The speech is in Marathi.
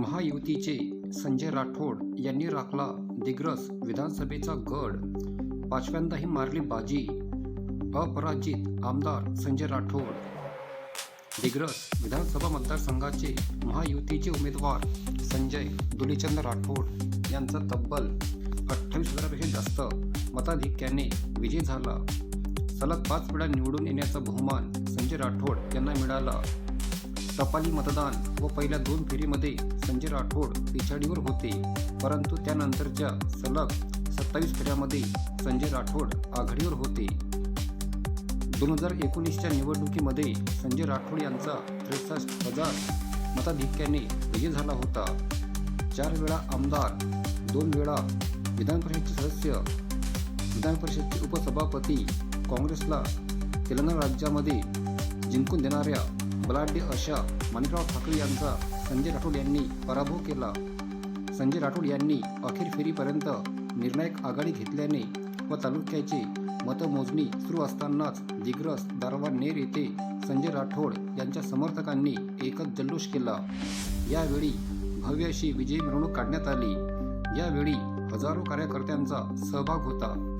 महायुतीचे संजय राठोड यांनी राखला दिग्रस विधानसभेचा गड. पाचव्यांदाही मारली बाजी. अपराजित आमदार संजय राठोड. दिग्रस विधानसभा मतदारसंघाचे महायुतीचे उमेदवार संजय दुलीचंद राठोड यांचा तब्बल अठ्ठावीस हजारापेक्षा जास्त मताधिक्याने विजय झाला. सलग पाच वेळा निवडून येण्याचा बहुमान संजय राठोड यांना मिळाला. टपाली मतदान व पहिल्या दोन फेरीमध्ये संजय राठोड पिछाडीवर होते. परंतु त्यानंतरच्या सलग सत्तावीस फेऱ्यामध्ये संजय राठोड आघाडीवर होते. दोन हजार एकोणीसच्या निवडणुकीमध्ये संजय राठोड यांचा त्रेसष्ट हजार मताधिक्याने विजय झाला होता. चार वेळा आमदार दोन वेळा विधान परिषदेचे सदस्य विधान परिषदेचे उपसभापती काँग्रेसला तेलंगणा राज्यामध्ये जिंकून देणाऱ्या बलाढ्य अशा माणिकराव ठाकरे यांचा संजय राठोड यांनी पराभव केला. संजय राठोड यांनी अखेर फेरीपर्यंत निर्णायक आघाडी घेतल्याने व तालुक्याची मतमोजणी सुरू असतानाच दिग्रस दारवा नेर येथे संजय राठोड यांच्या समर्थकांनी एकच जल्लोष केला. यावेळी भव्य अशी विजयी मिरवणूक काढण्यात आली. यावेळी हजारो कार्यकर्त्यांचा सहभाग होता.